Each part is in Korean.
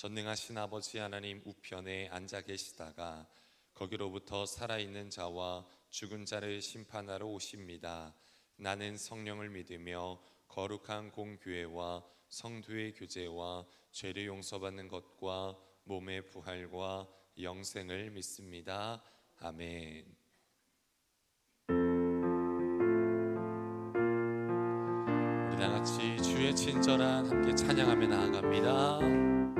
전능하신 아버지 하나님 우편에 앉아 계시다가 거기로부터 살아있는 자와 죽은 자를 심판하러 오십니다. 나는 성령을 믿으며 거룩한 공교회와 성도의 교제와 죄를 용서받는 것과 몸의 부활과 영생을 믿습니다. 아멘. 우리 다 같이 주의 친절한 함께 찬양하며 나아갑니다.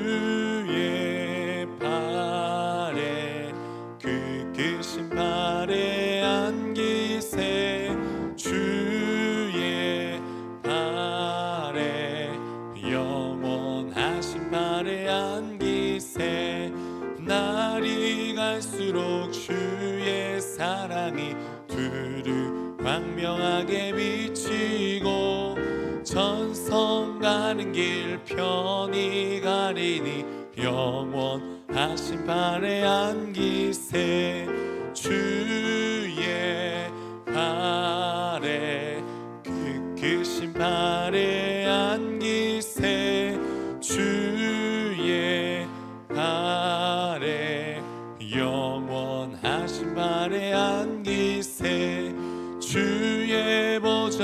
갈수록 주의 사랑이 두루 광명하게 비치고 전성 가는 길 편히 가리니 영원하신 발에 안기세 주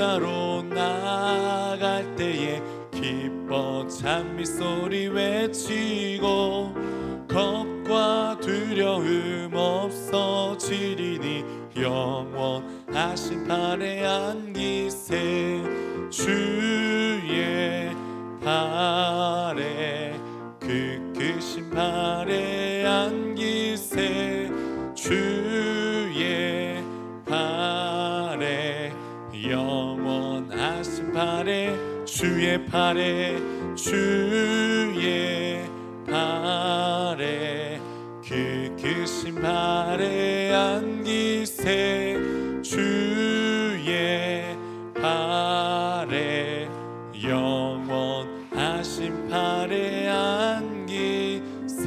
보좌로 나갈 때에 기뻐 찬미 소리 외치고 겁과 두려움 없어지리니 영원하신 발에 안기세 주의 발에 그 크신 발에 주의 발에 주의 발에 그 크신 발에 안기세 주의 발에 영원하신 발에 안기세.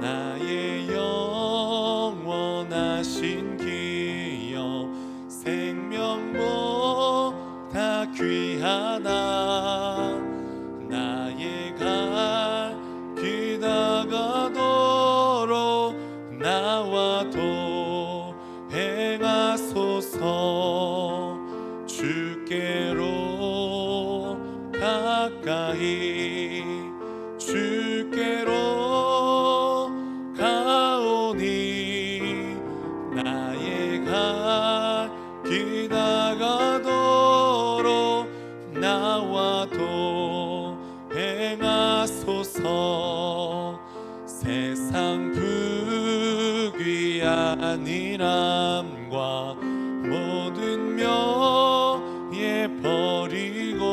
나의 영원하신 하다 아니람과 모든 명예 버리고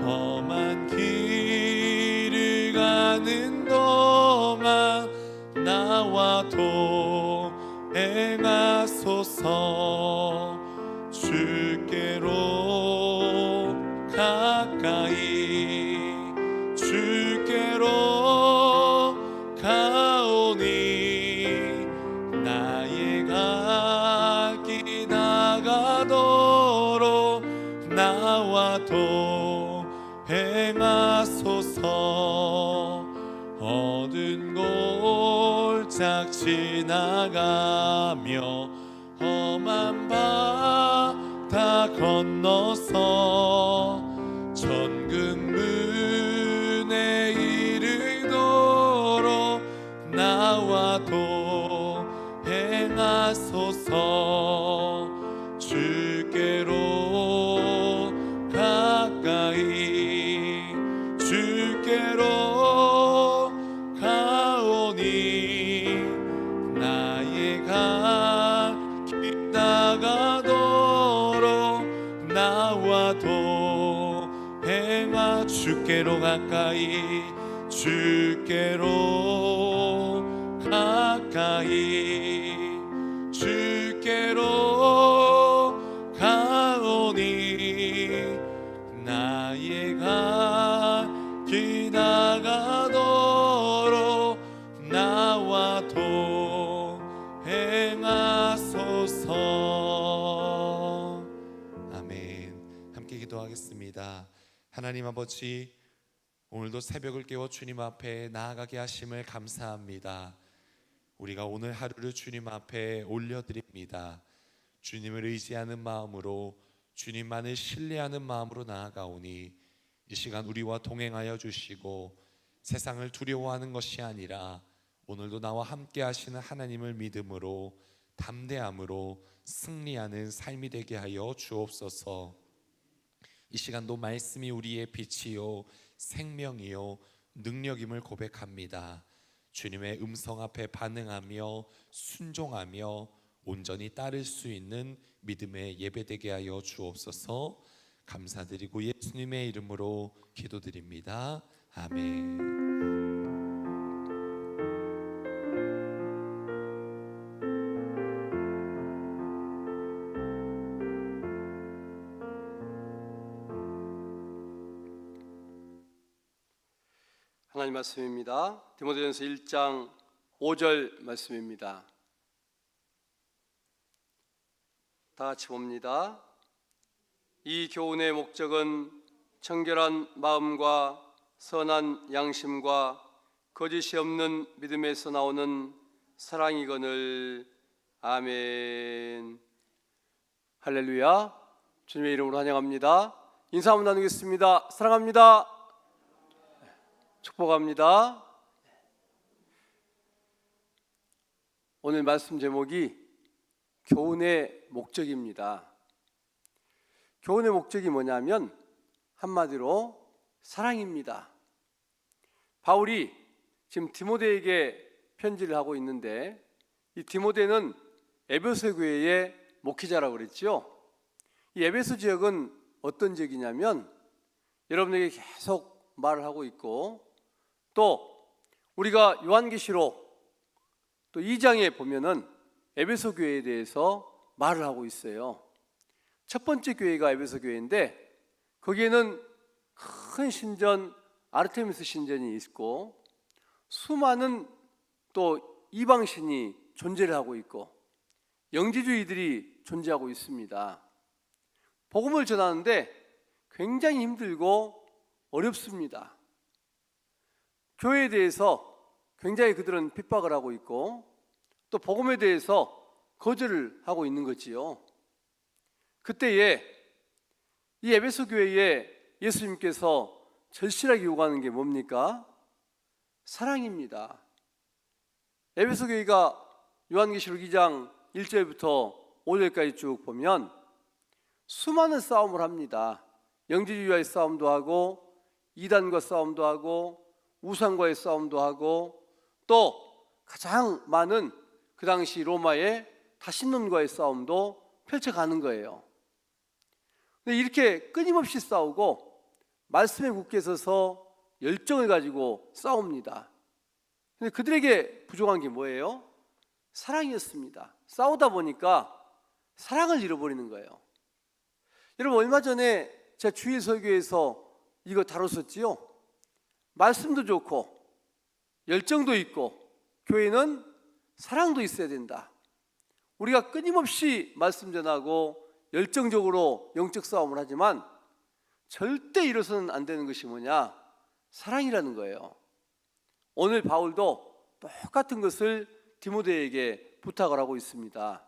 험한 길을 가는 동안 나와도 행하소서 골짝 지나가며 험한 바다 건너서 천국 문에 이르도록 나와 도 행하소서 가까이 주께로 가까이 주께로 가오니 나의 가기 나가도록 나와 동행하소서. 아멘. 함께 기도하겠습니다. 하나님 아버지 오늘도 새벽을 깨워 주님 앞에 나아가게 하심을 감사합니다 우리가 오늘 하루를 주님 앞에 올려드립니다 주님을 의지하는 마음으로 주님만을 신뢰하는 마음으로 나아가오니 이 시간 우리와 동행하여 주시고 세상을 두려워하는 것이 아니라 오늘도 나와 함께 하시는 하나님을 믿음으로 담대함으로 승리하는 삶이 되게 하여 주옵소서. 이 시간도 말씀이 우리의 빛이요 생명이요 능력임을 고백합니다. 주님의 음성 앞에 반응하며 순종하며 온전히 따를 수 있는 믿음의 예배되게 하여 주옵소서. 감사드리고 예수님의 이름으로 기도드립니다. 아멘. 말씀입니다. 디모데전서 1장 5절 말씀입니다. 다 같이 봅니다. 이 교훈의 목적은 청결한 마음과 선한 양심과 거짓이 없는 믿음에서 나오는 사랑이거늘 아멘. 할렐루야. 주님의 이름으로 환영합니다. 인사 한번 나누겠습니다. 사랑합니다. 축복합니다. 오늘 말씀 제목이 교훈의 목적입니다. 교훈의 목적이 뭐냐면 한마디로 사랑입니다. 바울이 지금 디모데에게 편지를 하고 있는데 이 디모데는 에베소 교회의 목회자라고 그랬죠. 이 에베소 지역은 어떤 지역이냐면 여러분에게 계속 말을 하고 있고 또 우리가 요한계시록 또 2장에 보면은 에베소 교회에 대해서 말을 하고 있어요. 첫 번째 교회가 에베소 교회인데 거기에는 큰 신전 아르테미스 신전이 있고 수많은 또 이방 신이 존재를 하고 있고 영지주의들이 존재하고 있습니다. 복음을 전하는데 굉장히 힘들고 어렵습니다. 교회에 대해서 굉장히 그들은 핍박을 하고 있고 또 복음에 대해서 거절을 하고 있는 거지요. 그때에 이 에베소 교회에 예수님께서 절실하게 요구하는 게 뭡니까? 사랑입니다. 에베소 교회가 요한계시록 2장 1절부터 5절까지 쭉 보면 수많은 싸움을 합니다. 영지주의와의 싸움도 하고 이단과 싸움도 하고 우상과의 싸움도 하고 또 가장 많은 그 당시 로마의 다신론과의 싸움도 펼쳐가는 거예요. 근데 이렇게 끊임없이 싸우고 말씀에 굳게 서서 열정을 가지고 싸웁니다. 근데 그들에게 부족한 게 뭐예요? 사랑이었습니다. 싸우다 보니까 사랑을 잃어버리는 거예요. 여러분 얼마 전에 제가 주일 설교에서 이거 다뤘었지요. 말씀도 좋고 열정도 있고 교회는 사랑도 있어야 된다. 우리가 끊임없이 말씀 전하고 열정적으로 영적 싸움을 하지만 절대 이뤄서는 안 되는 것이 뭐냐? 사랑이라는 거예요. 오늘 바울도 똑같은 것을 디모데에게 부탁을 하고 있습니다.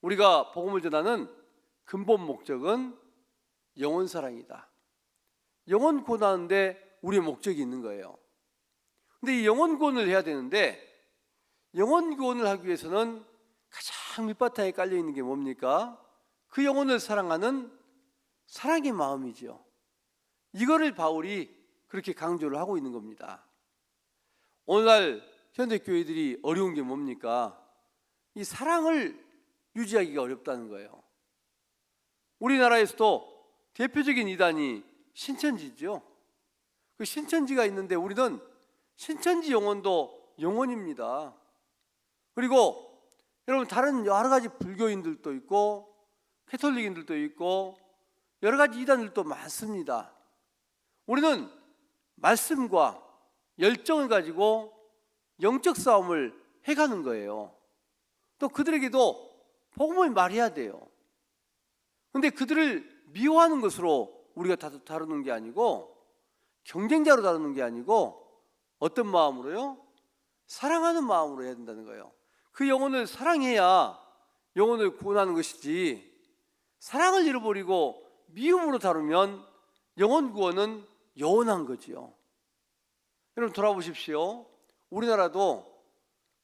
우리가 복음을 전하는 근본 목적은 영혼 사랑이다. 영혼 구원하는데 우리의 목적이 있는 거예요. 근데 이 영혼 구원을 해야 되는데 영혼 구원을 하기 위해서는 가장 밑바탕에 깔려 있는 게 뭡니까? 그 영혼을 사랑하는 사랑의 마음이죠. 이거를 바울이 그렇게 강조를 하고 있는 겁니다. 오늘날 현대 교회들이 어려운 게 뭡니까? 이 사랑을 유지하기가 어렵다는 거예요. 우리나라에서도 대표적인 이단이 신천지죠. 그 신천지가 있는데 우리는 신천지 영혼도 영혼입니다. 그리고 여러분 다른 여러 가지 불교인들도 있고 캐톨릭인들도 있고 여러 가지 이단들도 많습니다. 우리는 말씀과 열정을 가지고 영적 싸움을 해가는 거예요. 또 그들에게도 복음을 말해야 돼요. 근데 그들을 미워하는 것으로 우리가 다- 다루는 게 아니고 경쟁자로 다루는 게 아니고 어떤 마음으로요? 사랑하는 마음으로 해야 된다는 거예요. 그 영혼을 사랑해야 영혼을 구원하는 것이지 사랑을 잃어버리고 미움으로 다루면 영혼 구원은 영원한 거지요. 여러분 돌아보십시오. 우리나라도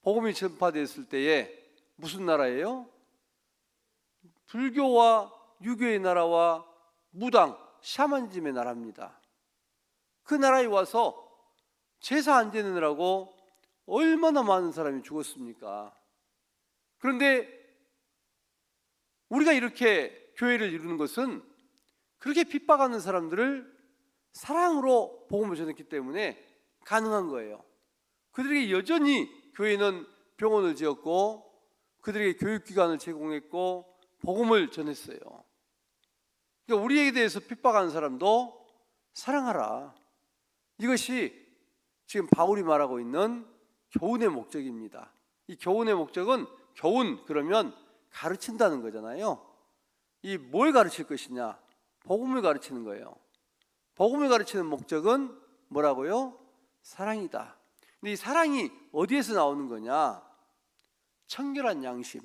복음이 전파되었을 때에 무슨 나라예요? 불교와 유교의 나라와 무당, 샤머니즘의 나라입니다. 그 나라에 와서 제사 안 지내느라고 얼마나 많은 사람이 죽었습니까? 그런데 우리가 이렇게 교회를 이루는 것은 그렇게 핍박하는 사람들을 사랑으로 복음을 전했기 때문에 가능한 거예요. 그들에게 여전히 교회는 병원을 지었고 그들에게 교육기관을 제공했고 복음을 전했어요. 그러니까 우리에게 대해서 핍박하는 사람도 사랑하라. 이것이 지금 바울이 말하고 있는 교훈의 목적입니다. 이 교훈의 목적은 교훈 그러면 가르친다는 거잖아요. 이 뭘 가르칠 것이냐? 복음을 가르치는 거예요. 복음을 가르치는 목적은 뭐라고요? 사랑이다. 근데 이 사랑이 어디에서 나오는 거냐? 청결한 양심.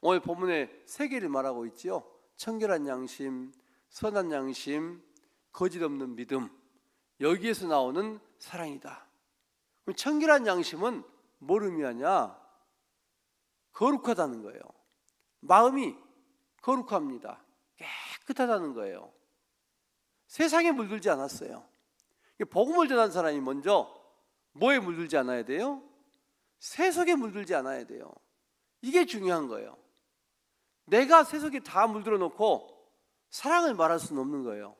오늘 본문에 세 개를 말하고 있지요. 청결한 양심, 선한 양심, 거짓 없는 믿음. 여기에서 나오는 사랑이다. 그럼 청결한 양심은 뭘 의미하냐? 거룩하다는 거예요. 마음이 거룩합니다. 깨끗하다는 거예요. 세상에 물들지 않았어요. 복음을 전한 사람이 먼저 뭐에 물들지 않아야 돼요? 세속에 물들지 않아야 돼요. 이게 중요한 거예요. 내가 세속에 다 물들어 놓고 사랑을 말할 수는 없는 거예요.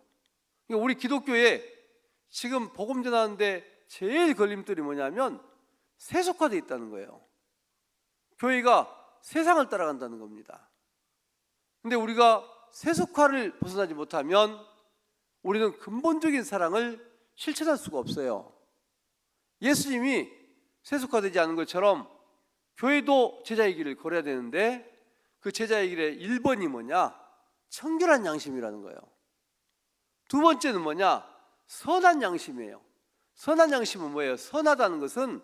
그러니까 우리 기독교에 지금 복음 전하는데 제일 걸림돌이 뭐냐면 세속화돼 있다는 거예요. 교회가 세상을 따라간다는 겁니다. 근데 우리가 세속화를 벗어나지 못하면 우리는 근본적인 사랑을 실천할 수가 없어요. 예수님이 세속화되지 않은 것처럼 교회도 제자의 길을 걸어야 되는데 그 제자의 길의 1번이 뭐냐? 청결한 양심이라는 거예요. 두 번째는 뭐냐? 선한 양심이에요. 선한 양심은 뭐예요? 선하다는 것은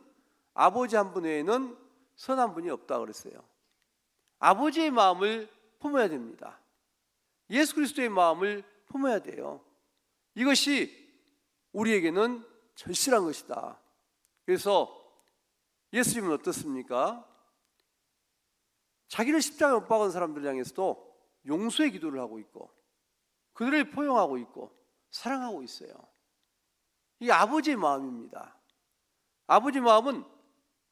아버지 한 분 외에는 선한 분이 없다 그랬어요. 아버지의 마음을 품어야 됩니다. 예수 그리스도의 마음을 품어야 돼요. 이것이 우리에게는 절실한 것이다. 그래서 예수님은 어떻습니까? 자기를 십자가에 못 박은 사람들 향해서도 용서의 기도를 하고 있고 그들을 포용하고 있고 사랑하고 있어요. 이게 아버지의 마음입니다. 아버지 마음은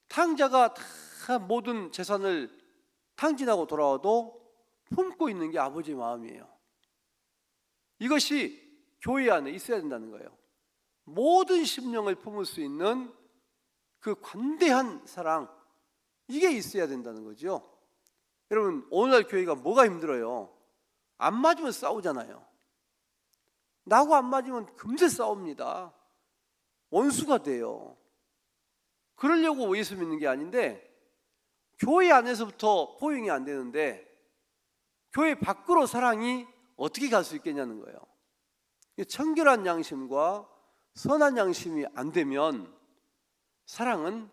탕자가 다 모든 재산을 탕진하고 돌아와도 품고 있는 게 아버지의 마음이에요. 이것이 교회 안에 있어야 된다는 거예요. 모든 심령을 품을 수 있는 그 관대한 사랑 이게 있어야 된다는 거죠. 여러분 오늘날 교회가 뭐가 힘들어요? 안 맞으면 싸우잖아요. 나하고 안 맞으면 금세 싸웁니다. 원수가 돼요. 그러려고 예수 믿는 게 아닌데 교회 안에서부터 포용이 안 되는데 교회 밖으로 사랑이 어떻게 갈 수 있겠냐는 거예요. 청결한 양심과 선한 양심이 안 되면 사랑은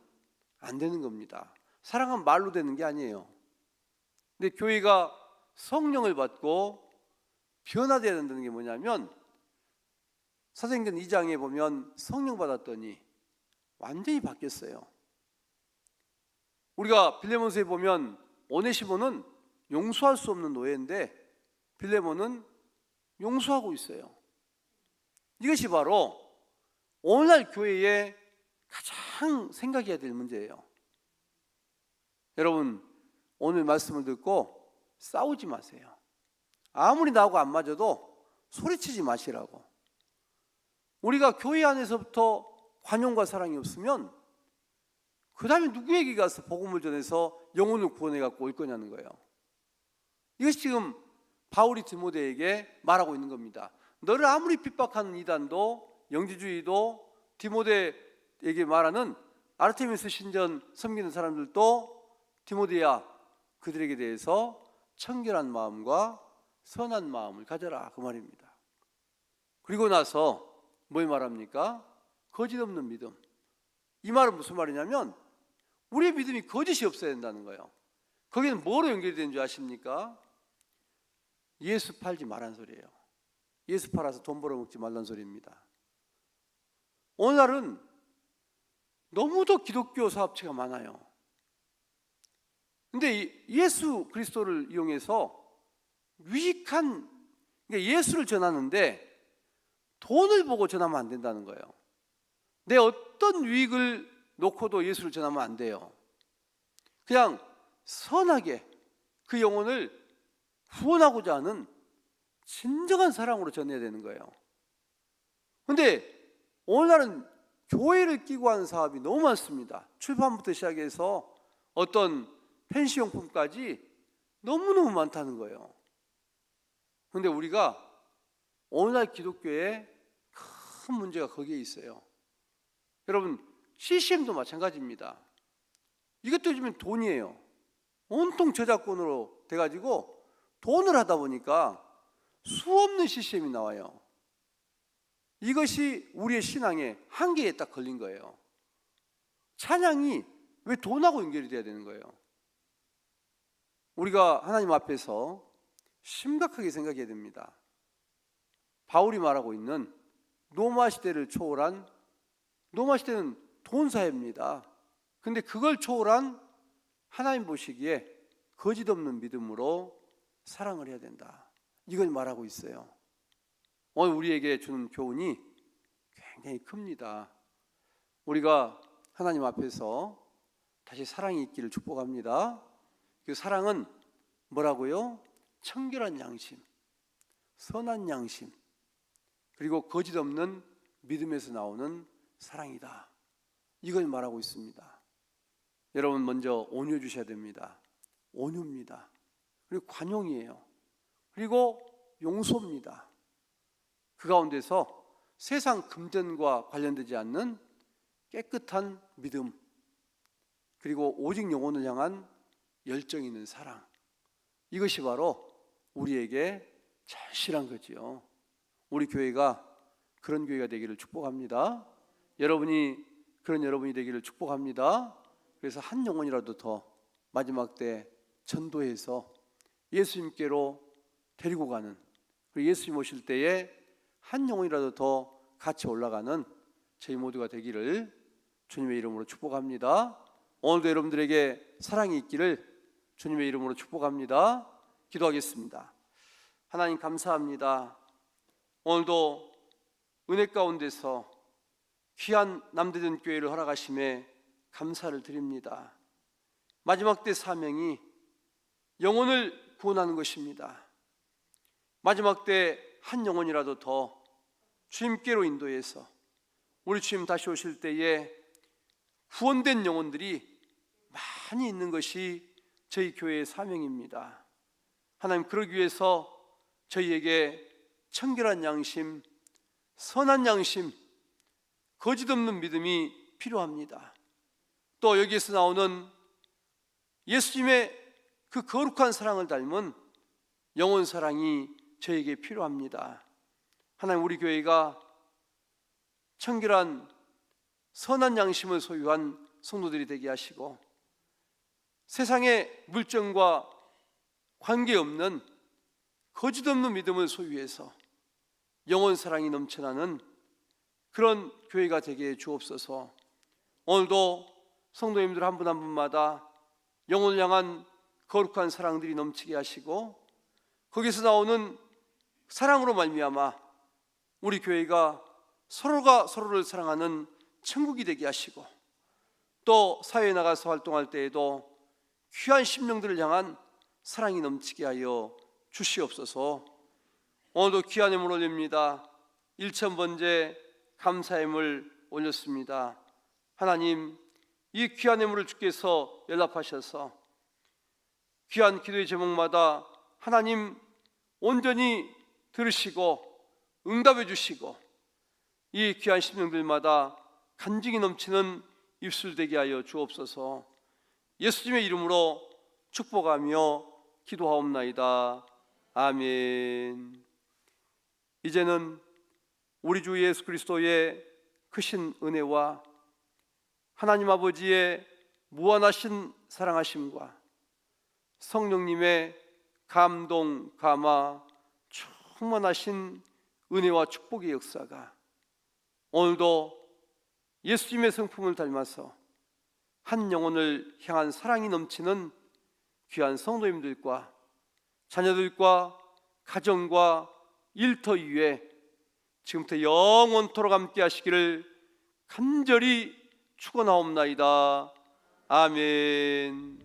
안 되는 겁니다. 사랑은 말로 되는 게 아니에요. 근데 교회가 성령을 받고 변화되어야 된다는 게 뭐냐면 사도행전 2장에 보면 성령 받았더니 완전히 바뀌었어요. 우리가 빌레몬서에 보면 오네시모는 용서할 수 없는 노예인데 빌레몬은 용서하고 있어요. 이것이 바로 오늘날 교회의 가장 생각해야 될 문제예요. 여러분 오늘 말씀을 듣고 싸우지 마세요. 아무리 나하고 안 맞아도 소리치지 마시라고. 우리가 교회 안에서부터 관용과 사랑이 없으면 그 다음에 누구에게 가서 복음을 전해서 영혼을 구원해 갖고 올 거냐는 거예요. 이것이 지금 바울이 디모데에게 말하고 있는 겁니다. 너를 아무리 핍박하는 이단도 영지주의도 디모데에게 말하는 아르테미스 신전 섬기는 사람들도 디모데야 그들에게 대해서 청결한 마음과 선한 마음을 가져라 그 말입니다. 그리고 나서 뭘 말합니까? 거짓 없는 믿음. 이 말은 무슨 말이냐면 우리의 믿음이 거짓이 없어야 된다는 거예요. 거기는 뭐로 되는 줄 아십니까? 예수 팔지 말란 소리예요. 예수 팔아서 돈 벌어먹지 말란 소리입니다. 오늘날은 너무도 기독교 사업체가 많아요. 근데 이 예수 그리스도를 이용해서 유익한 그러니까 예수를 전하는데 돈을 보고 전하면 안 된다는 거예요. 내 어떤 유익을 놓고도 예수를 전하면 안 돼요. 그냥 선하게 그 영혼을 구원하고자 하는 진정한 사랑으로 전해야 되는 거예요. 근데 오늘날은 교회를 끼고 하는 사업이 너무 많습니다. 출판부터 시작해서 어떤 펜시용품까지 너무너무 많다는 거예요. 근데 우리가 오늘날 기독교에 큰 문제가 거기에 있어요. 여러분, CCM도 마찬가지입니다. 이것도 요즘엔 돈이에요. 온통 저작권으로 돼가지고 돈을 하다 보니까 수 없는 CCM이 나와요. 이것이 우리의 신앙의 한계에 딱 걸린 거예요. 찬양이 왜 돈하고 연결이 돼야 되는 거예요? 우리가 하나님 앞에서 심각하게 생각해야 됩니다. 바울이 말하고 있는 로마 시대를 초월한 로마 시대는 돈 사회입니다. 근데 그걸 초월한 하나님 보시기에 거짓 없는 믿음으로 사랑을 해야 된다. 이걸 말하고 있어요. 오늘 우리에게 주는 교훈이 굉장히 큽니다. 우리가 하나님 앞에서 다시 사랑이 있기를 축복합니다. 그 사랑은 뭐라고요? 청결한 양심, 선한 양심, 그리고 거짓 없는 믿음에서 나오는 사랑이다. 이걸 말하고 있습니다. 여러분 먼저 온유 주셔야 됩니다. 온유입니다. 그리고 관용이에요. 그리고 용서입니다. 그 가운데서 세상 금전과 관련되지 않는 깨끗한 믿음, 그리고 오직 영혼을 향한 열정 있는 사랑. 이것이 바로 우리에게 절실한 거지요. 우리 교회가 그런 교회가 되기를 축복합니다. 여러분이 그런 여러분이 되기를 축복합니다. 그래서 한 영혼이라도 더 마지막 때 전도해서 예수님께로 데리고 가는 그리고 예수님 오실 때에 한 영혼이라도 더 같이 올라가는 저희 모두가 되기를 주님의 이름으로 축복합니다. 오늘도 여러분들에게 사랑이 있기를 주님의 이름으로 축복합니다. 기도하겠습니다. 하나님 감사합니다. 오늘도 은혜 가운데서 귀한 남대전 교회를 허락하심에 감사를 드립니다. 마지막 때 사명이 영혼을 구원하는 것입니다. 마지막 때 한 영혼이라도 더 주님께로 인도해서 우리 주님 다시 오실 때에 구원된 영혼들이 많이 있는 것이 저희 교회의 사명입니다. 하나님 그러기 위해서 저희에게 청결한 양심, 선한 양심, 거짓 없는 믿음이 필요합니다. 또 여기에서 나오는 예수님의 그 거룩한 사랑을 닮은 영혼 사랑이 저에게 필요합니다. 하나님 우리 교회가 청결한 선한 양심을 소유한 성도들이 되게 하시고 세상의 물정과 관계없는 거짓 없는 믿음을 소유해서 영혼 사랑이 넘쳐나는 그런 교회가 되게 해 주옵소서. 오늘도 성도님들 한분한 분마다 영혼을 향한 거룩한 사랑들이 넘치게 하시고 거기서 나오는 사랑으로 말미암아 우리 교회가 서로가 서로를 사랑하는 천국이 되게 하시고 또 사회에 나가서 활동할 때에도 귀한 심령들을 향한 사랑이 넘치게 하여 주시옵소서. 오늘도 귀한 예물 올립니다. 일천 번째 감사함을 올렸습니다. 하나님, 이 귀한 예물을 주께서 연락하셔서 귀한 기도의 제목마다 하나님 온전히 들으시고 응답해 주시고 이 귀한 심령들마다 간증이 넘치는 입술 되게 하여 주옵소서. 예수님의 이름으로 축복하며 기도하옵나이다. 아멘. 이제는 우리 주 예수 그리스도의 크신 은혜와 하나님 아버지의 무한하신 사랑하심과 성령님의 감동, 감화, 충만하신 은혜와 축복의 역사가 오늘도 예수님의 성품을 닮아서 한 영혼을 향한 사랑이 넘치는 귀한 성도님들과 자녀들과 가정과 일터 위에 지금부터 영원토록 함께 하시기를 간절히 축원하옵나이다. 아멘.